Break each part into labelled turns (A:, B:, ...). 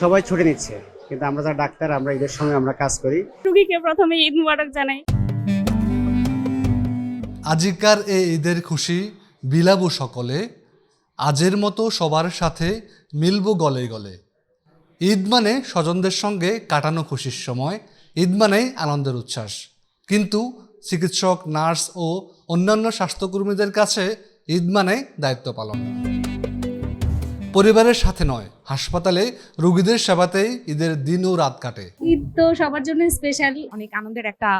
A: সবাই ছুটি নিচ্ছে কিন্তু আমরা যারা ডাক্তার আমরা ঈদের সময় আমরা কাজ করি।
B: রুগীকে প্রথমে ঈদ মুবারক জানাই।
C: আজিকার এই ঈদের খুশি বিলাবু সকলে আজের মতো সবার সাথে মিলবো গলে গলে। ঈদ মানে স্বজনদের সঙ্গে কাটানো খুশির সময় ঈদ মানেই আনন্দের উচ্ছ্বাস। কিন্তু চিকিৎসক নার্স ও অন্যান্য স্বাস্থ্যকর্মীদের কাছে ঈদ মানে দায়িত্ব পালন। পরিবারের সাথে নয় হাসপাতালে রোগীদের সেবাতেই ঈদের দিন ও রাত কাটে।
B: ঈদ তো সবার জন্য স্পেশাল
D: অনেক আনন্দের একটা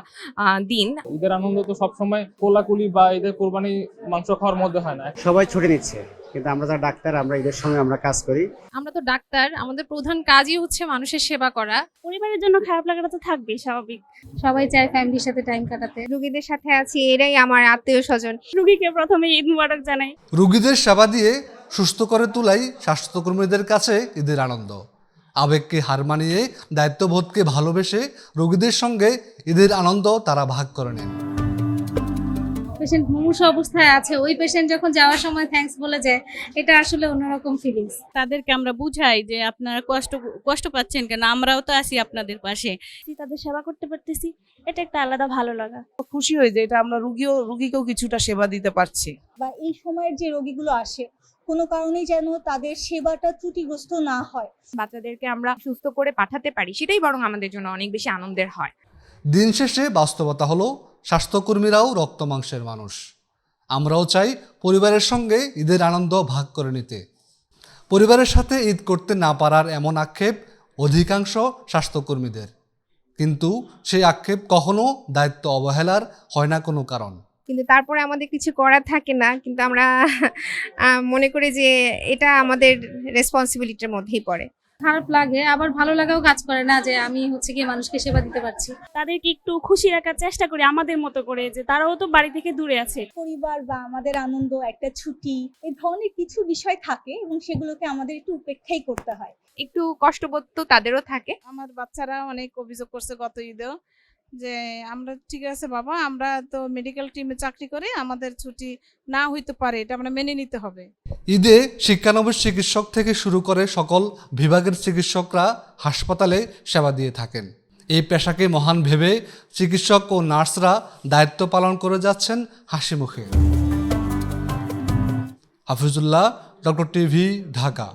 D: দিন।
E: ঈদের আনন্দ তো সবসময় কোলাকুলি বা ঈদের কোরবানি মাংস খাওয়ার মধ্যে হয় না।
A: সবাই ছুটি নিচ্ছে কিন্তু আমরা যারা ডাক্তার আমরা ঈদের সময় আমরা কাজ করি।
F: আমরা তো ডাক্তার আমাদের প্রধান কাজই হচ্ছে মানুষের সেবা করা।
B: পরিবারের জন্য খারাপ লাগাটা তো থাকবেই স্বাভাবিক।
G: সবাই চায় ফ্যামিলির সাথে টাইম কাটাতে।
H: রুগীদের সাথে আছি এরাই আমার আত্মীয় স্বজন
B: রুগীকে প্রথমে ঈদ মুবারক জানাই।
C: রোগীদের সেবা দিয়ে সুস্থ করে তোলাই স্বাস্থ্যকর্মীদের কাছে ঈদের আনন্দ। আবেগকে হার মানিয়ে দায়িত্ববোধকে ভালোবেসে রোগীদের সঙ্গে ঈদের আনন্দ তারা ভাগ করে নেন।
G: পেশেন্ট মুমূর্ষ অবস্থায় আছে। ওই পেশেন্ট যখন যাওয়ার সময় থ্যাঙ্কস বলে যায় এটা আসলে অন্যরকম ফিলিংস
I: তাদেরকে আমরা বুঝাই যে আপনারা কষ্ট কষ্ট পাচ্ছেন কেন? আমরাও তো আছি আপনাদের পাশে।
B: তাদের সেবা করতে পারতেছি। এটা একটা আলাদা ভালো লাগা।
J: খুশি হয়ে যে এটা আমরা রুগীও রুগীকেও কিছুটা সেবা দিতে পারছি।
K: বা এই সময়ের যে রোগীগুলো আসে কোনো কারণেই যেন তাদের সেবাটা ত্রুটিগ্রস্ত না হয়।
D: বাচ্চাদেরকে আমরা সুস্থ করে পাঠাতে পারি সেটাই বরং আমাদের জন্য অনেক বেশি আনন্দের হয়।
C: দিন শেষে বাস্তবতা হলো স্বাস্থ্যকর্মীরাও রক্ত মাংসের মানুষ। আমরাও চাই পরিবারের সঙ্গে ঈদের আনন্দ ভাগ করে নিতে। পরিবারের সাথে ঈদ করতে না পারার এমন আক্ষেপ অধিকাংশ স্বাস্থ্যকর্মীদের। কিন্তু সেই আক্ষেপ কখনো দায়িত্ব অবহেলার হয় না কোনো কারণ।
H: কিন্তু তারপরে আমাদের কিছু করার থাকে না। কিন্তু আমরা মনে করি যে এটা আমাদের রেসপন্সিবিলিটির মধ্যেই পড়ে।
G: খারাপ লাগে আবার ভালো লাগাও কাজ করে না যে আমি হচ্ছে কি মানুষকে সেবা দিতে পারছি।
B: তাদেরকে একটু খুশি রাখার চেষ্টা করি আমাদের মতো করে যে তারাও তো বাড়ি থেকে দূরে আছে।
K: পরিবার বা আমাদের আনন্দ একটা ছুটি এই ধরনের কিছু বিষয় থাকে এবং সেগুলোকে আমাদের একটু উপেক্ষাই করতে হয়।
D: একটু কষ্টবোধ তো তাদেরও থাকে।
J: আমার বাচ্চারা অনেক অভিযোগ করছে গত ঈদেও যে আমরা, ঠিক আছে বাবা, আমরা তো মেডিকেল টিমে চাকরি করে, আমাদের ছুটি না হইতে পারে, এটা আমরা মেনে নিতে হবে।
C: ঈদে শিক্ষানবিশ চিকিৎসক থেকে শুরু করে সকল বিভাগের চিকিৎসকরা হাসপাতালে সেবা দিয়ে থাকেন। এই পেশাকে মহান ভেবে চিকিৎসক ও নার্সরা দায়িত্ব পালন করে যাচ্ছেন হাসি মুখে। Hafizullah, doctor TV, Dhaka.